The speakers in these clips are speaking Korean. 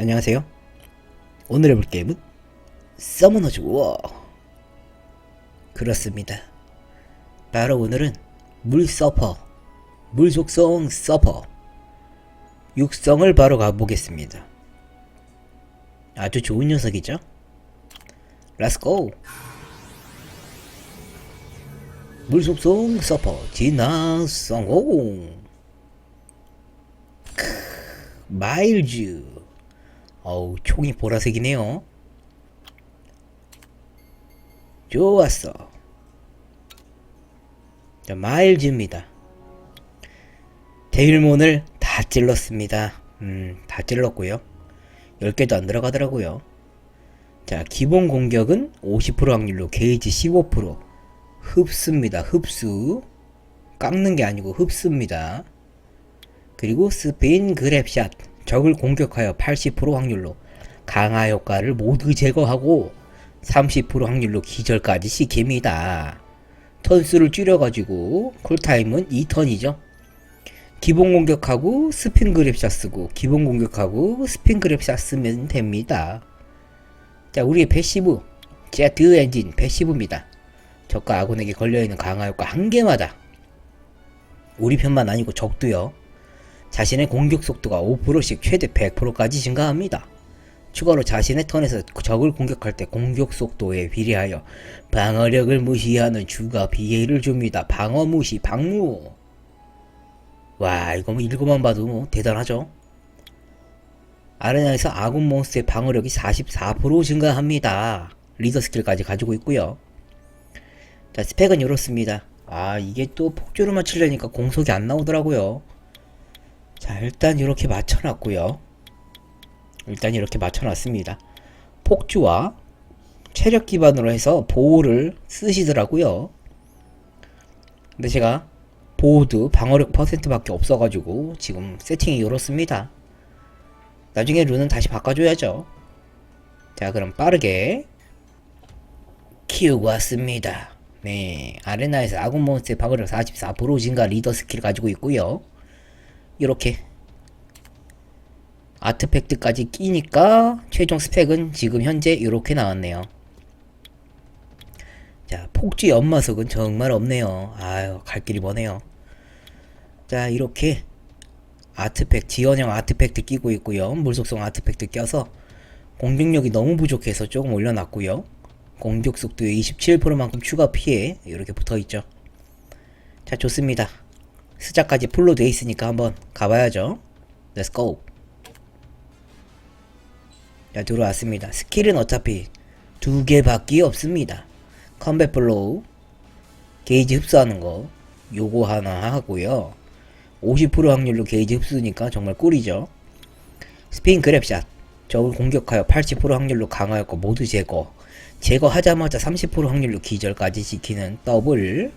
안녕하세요. 오늘 해볼 게임은 서머너즈 워. 그렇습니다. 바로 오늘은 물 서퍼, 물 속성 서퍼, 육성을 바로 가보겠습니다. 아주 좋은 녀석이죠? 렛츠고! 물 속성 서퍼 진화 성공! 크, 마일즈 어우 총이 보라색이네요. 좋았어. 자 마일즈입니다. 데일몬을 다 찔렀습니다. 음다 찔렀고요. 10개도 안 들어가더라고요. 자 기본 공격은 50% 확률로 게이지 15% 흡수입니다. 흡수. 깎는 게 아니고 흡수입니다. 그리고 스핀 그랩샷 적을 공격하여 80% 확률로 강화 효과를 모두 제거하고 30% 확률로 기절까지 시킵니다. 턴수를 줄여가지고 쿨타임은 2턴이죠. 기본 공격하고 스핀 그랩샷 쓰고 기본 공격하고 스핀 그랩샷 쓰면 됩니다. 자 우리의 패시브 제트 엔진 패시브입니다. 적과 아군에게 걸려있는 강화 효과 한 개마다 우리 편만 아니고 적도요. 자신의 공격 속도가 5%씩 최대 100%까지 증가합니다. 추가로 자신의 턴에서 적을 공격할 때 공격 속도에 비례하여 방어력을 무시하는 추가 비해를 줍니다. 방어 무시, 방무. 와, 이거 뭐 읽어만 봐도 뭐 대단하죠? 아레나에서 아군 몬스터의 방어력이 44% 증가합니다. 리더 스킬까지 가지고 있고요. 자, 스펙은 이렇습니다. 아, 이게 또 폭주로만 치려니까 공속이 안 나오더라고요. 자 일단 이렇게 맞춰놨고요. 일단 이렇게 맞춰놨습니다. 폭주와 체력 기반으로 해서 보호를 쓰시더라고요. 근데 제가 보호도 방어력 퍼센트밖에 없어가지고 지금 세팅이 이렇습니다. 나중에 룬은 다시 바꿔줘야죠. 자 그럼 빠르게 키우고 왔습니다. 네 아레나에서 아군 몬스터의 방어력 44% 증가 리더 스킬 가지고 있고요 이렇게 아트팩트까지 끼니까 최종 스펙은 지금 현재 이렇게 나왔네요. 자, 폭주 연마석은 정말 없네요. 아유, 갈 길이 머네요. 자, 이렇게 아트팩, 지원형 아트팩트 끼고 있고요. 물속성 아트팩트 껴서 공격력이 너무 부족해서 조금 올려놨고요. 공격 속도의 27%만큼 추가 피해 이렇게 붙어있죠. 자, 좋습니다. 스자까지 풀로 돼 있으니까 한번 가봐야죠. Let's go. 자, 들어왔습니다. 스킬은 어차피 두 개밖에 없습니다. 컴뱃 블로우, 게이지 흡수하는 거, 요거 하나 하고요. 50% 확률로 게이지 흡수니까 정말 꿀이죠. 스핀 그랩샷, 적을 공격하여 80% 확률로 강화할 거 모두 제거. 제거하자마자 30% 확률로 기절까지 시키는 더블.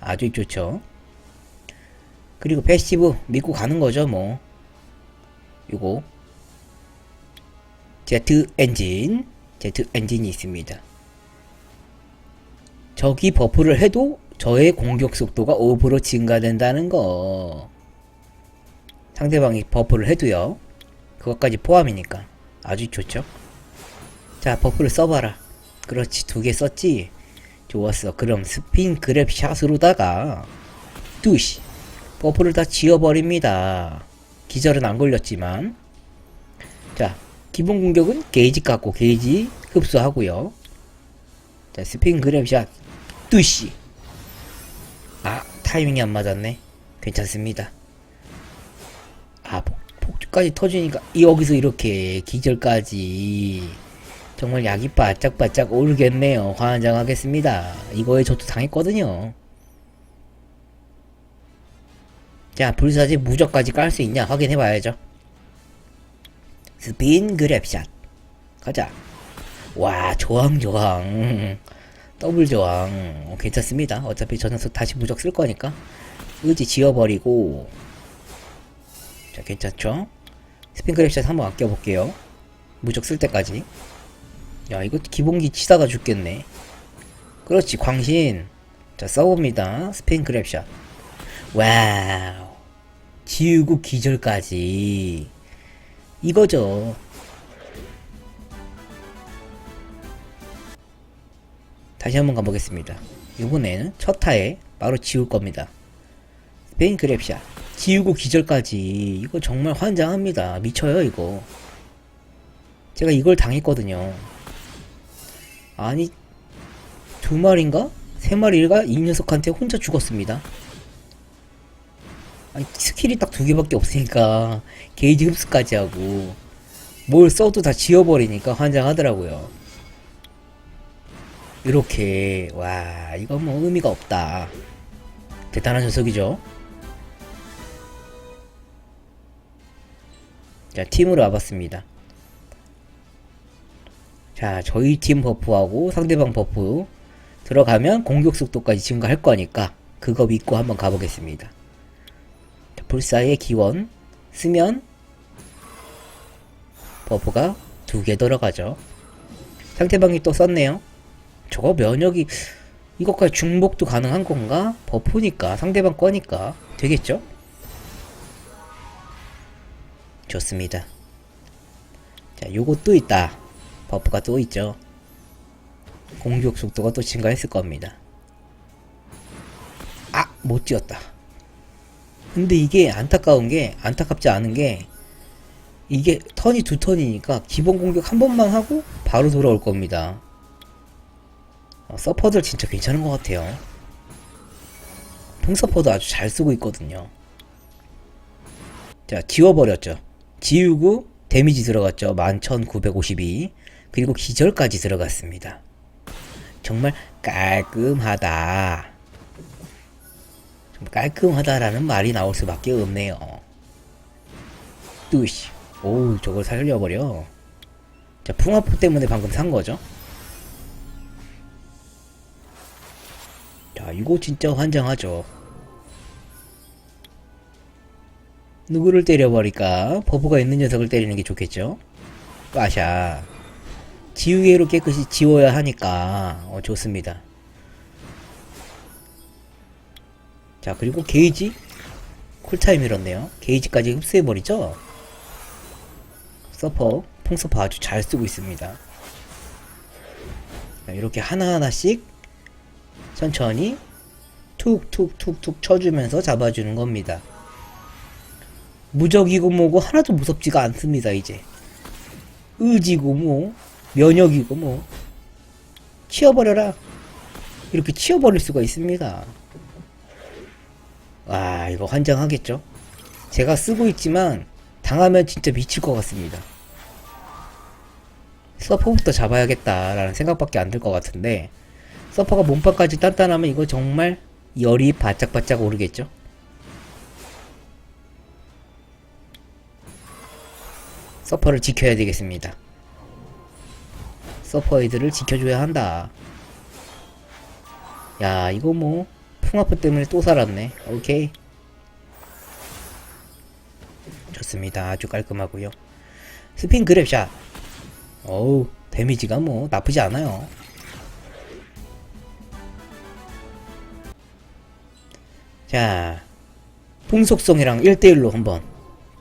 아주 좋죠. 그리고 패시브 믿고 가는 거죠 뭐. 요거. Z 엔진. Z 엔진이 있습니다. 적이 버프를 해도 저의 공격 속도가 5% 증가된다는 거. 상대방이 버프를 해도요 그것까지 포함이니까 아주 좋죠. 자 버프를 써봐라. 그렇지 두 개 썼지? 좋았어. 그럼 스핀 그랩 샷으로다가 뚜시 버프를 다 지워버립니다. 기절은 안 걸렸지만 자 기본 공격은 게이지 깎고 게이지 흡수하고요. 자 스핀 그랩샷 뚜시 아 타이밍이 안 맞았네. 괜찮습니다. 아 폭, 폭주까지 터지니까 여기서 이렇게 기절까지 정말 약이 바짝바짝 오르겠네요. 환장하겠습니다. 이거에 저도 당했거든요. 자, 불사지 무적까지 깔 수 있냐 확인해 봐야죠. 스핀 그랩샷. 가자. 와, 조항, 조항. 더블 조항. 어, 괜찮습니다. 어차피 저 녀석 다시 무적 쓸 거니까. 의지 지워버리고. 자, 괜찮죠? 스핀 그랩샷 한번 아껴볼게요. 무적 쓸 때까지. 야, 이거 기본기 치다가 죽겠네. 그렇지, 광신. 자, 써봅니다. 스핀 그랩샷. 와우. 지우고 기절까지. 이거죠. 다시 한번 가보겠습니다. 이번에는 첫 타에 바로 지울 겁니다. 스페인 그랩샷. 지우고 기절까지. 이거 정말 환장합니다. 미쳐요 이거. 제가 이걸 당했거든요. 아니 두 마리인가? 세 마리가 이 녀석한테 혼자 죽었습니다. 아니, 스킬이 딱 두 개밖에 없으니까, 게이지 흡수까지 하고, 뭘 써도 다 지워버리니까 환장하더라고요. 이렇게, 와, 이건 뭐 의미가 없다. 대단한 녀석이죠? 자, 팀으로 와봤습니다. 자, 저희 팀 버프하고 상대방 버프 들어가면 공격 속도까지 증가할 거니까 그거 믿고 한번 가보겠습니다. 자, 불사의 기원 쓰면 버프가 두 개 들어가죠. 상대방이 또 썼네요. 저거 면역이 이것까지 중복도 가능한 건가? 버프니까 상대방 거니까 되겠죠? 좋습니다. 자, 또 있다. 버프가 또 있죠. 공격 속도가 또 증가했을 겁니다. 아, 못 지었다. 근데 이게 안타까운 게, 안타깝지 않은 게, 이게 턴이 두 턴이니까 기본 공격 한 번만 하고 바로 돌아올 겁니다. 어, 서퍼들 진짜 괜찮은 것 같아요. 풍서퍼도 아주 잘 쓰고 있거든요. 자, 지워버렸죠. 지우고 데미지 들어갔죠. 11,952. 그리고 기절까지 들어갔습니다. 정말 깔끔하다. 좀 깔끔하다라는 말이 나올 수밖에 없네요. 뚜시. 오우, 저걸 살려버려. 자, 풍화포 때문에 방금 산 거죠. 자, 이거 진짜 환장하죠. 누구를 때려버릴까? 버프가 있는 녀석을 때리는 게 좋겠죠? 빠샤. 지우개로 깨끗이 지워야 하니까, 어, 좋습니다. 자, 그리고 게이지? 쿨타임 이었네요. 게이지까지 흡수해버리죠? 서퍼, 풍서퍼 아주 잘 쓰고 있습니다. 자, 이렇게 하나하나씩 천천히 툭툭툭툭 쳐주면서 잡아주는 겁니다. 무적이고 뭐고 하나도 무섭지가 않습니다, 이제. 의지고 뭐, 면역이고 뭐. 치워버려라. 이렇게 치워버릴 수가 있습니다. 와, 이거 환장하겠죠? 제가 쓰고 있지만, 당하면 진짜 미칠 것 같습니다. 서퍼부터 잡아야겠다라는 생각밖에 안 들 것 같은데, 서퍼가 몸판까지 단단하면 이거 정말 열이 바짝바짝 오르겠죠? 서퍼를 지켜야 되겠습니다. 서퍼이들을 지켜줘야 한다. 야, 이거 뭐, 풍화포 때문에 또 살았네. 오케이. 좋습니다. 아주 깔끔하고요 스핀 그랩샷. 어우, 데미지가 뭐, 나쁘지 않아요. 자, 풍속성이랑 1대1로 한번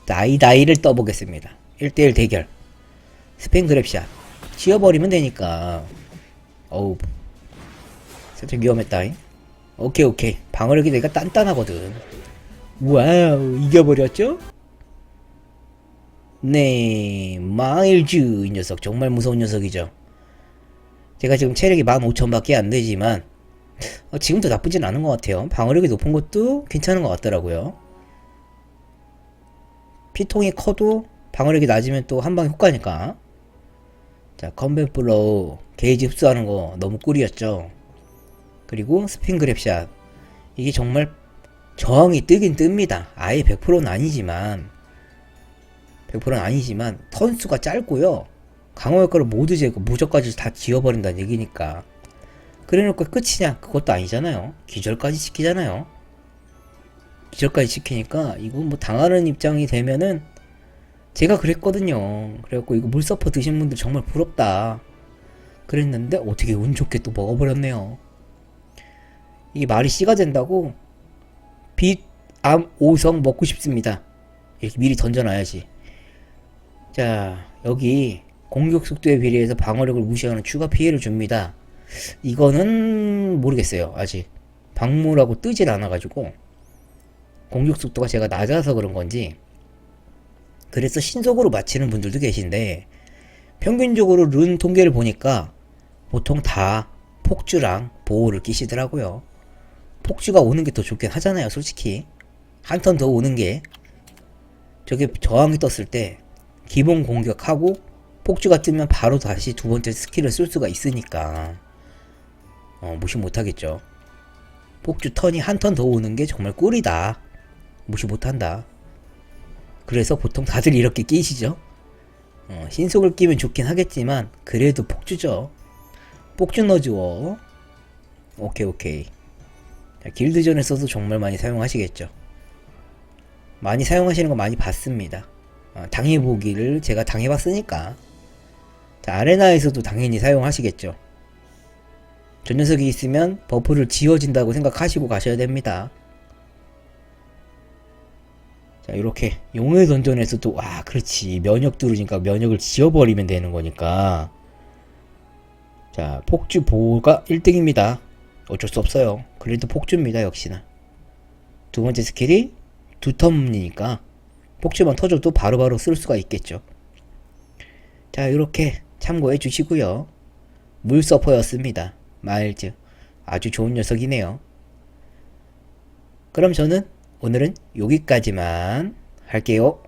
나이 나이를 떠보겠습니다. 1대1 대결. 스페인 그랩샷. 지워버리면 되니까. 어우. 살짝 위험했다잉. 오케이, 오케이. 방어력이 내가 단단하거든. 와우, 이겨버렸죠? 네, 마일즈. 이 녀석. 정말 무서운 녀석이죠. 제가 지금 체력이 15,000밖에 안 되지만, 어, 지금도 나쁘진 않은 것 같아요. 방어력이 높은 것도 괜찮은 것 같더라고요. 피통이 커도 방어력이 낮으면 또 한방 효과니까. 자, 컴백 블로우 게이지 흡수하는 거 너무 꿀이었죠. 그리고 스핀 그랩샷. 이게 정말 저항이 뜨긴 뜹니다. 아예 100%는 아니지만 100%는 아니지만 턴수가 짧고요. 강화 효과를 모두 제거 무적까지 다 지워버린다는 얘기니까. 그래놓고 끝이냐? 그것도 아니잖아요. 기절까지 시키잖아요. 기절까지 시키니까 이거 뭐 당하는 입장이 되면은 제가 그랬거든요. 그래갖고 이거 물서퍼 드신 분들 정말 부럽다. 그랬는데 어떻게 운 좋게 또 먹어버렸네요. 이게 말이 씨가 된다고 빛, 암, 오성 먹고 싶습니다. 이렇게 미리 던져놔야지. 자, 여기 공격 속도에 비례해서 방어력을 무시하는 추가 피해를 줍니다. 이거는 모르겠어요. 아직 방무라고 뜨질 않아가지고 공격 속도가 제가 낮아서 그런 건지 그래서 신속으로 맞히는 분들도 계신데 평균적으로 룬 통계를 보니까 보통 다 폭주랑 보호를 끼시더라고요. 폭주가 오는 게 더 좋긴 하잖아요, 솔직히. 한 턴 더 오는 게 저게 저항이 떴을 때 기본 공격하고 폭주가 뜨면 바로 다시 두 번째 스킬을 쓸 수가 있으니까 어, 무시 못하겠죠. 폭주 턴이 한 턴 더 오는 게 정말 꿀이다. 무시 못한다. 그래서 보통 다들 이렇게 끼시죠. 어, 신속을 끼면 좋긴 하겠지만 그래도 폭주죠. 폭주 넣어주어. 오케이 오케이. 자, 길드전에서도 정말 많이 사용하시겠죠. 많이 사용하시는 거 많이 봤습니다. 어, 당해보기를 제가 당해봤으니까. 자, 아레나에서도 당연히 사용하시겠죠. 저 녀석이 있으면 버프를 지워진다고 생각하시고 가셔야 됩니다. 자, 이렇게 용의 던전에서도 아, 그렇지. 면역 뚫으니까 면역을 지워버리면 되는 거니까. 자, 폭주 보호가 1등입니다. 어쩔 수 없어요. 그래도 폭주입니다, 역시나. 두 번째 스킬이 두 텀이니까 폭주만 터져도 바로바로 쓸 수가 있겠죠. 자, 이렇게 참고해 주시고요. 물서퍼였습니다. 마일즈. 아주 좋은 녀석이네요. 그럼 저는 오늘은 여기까지만 할게요.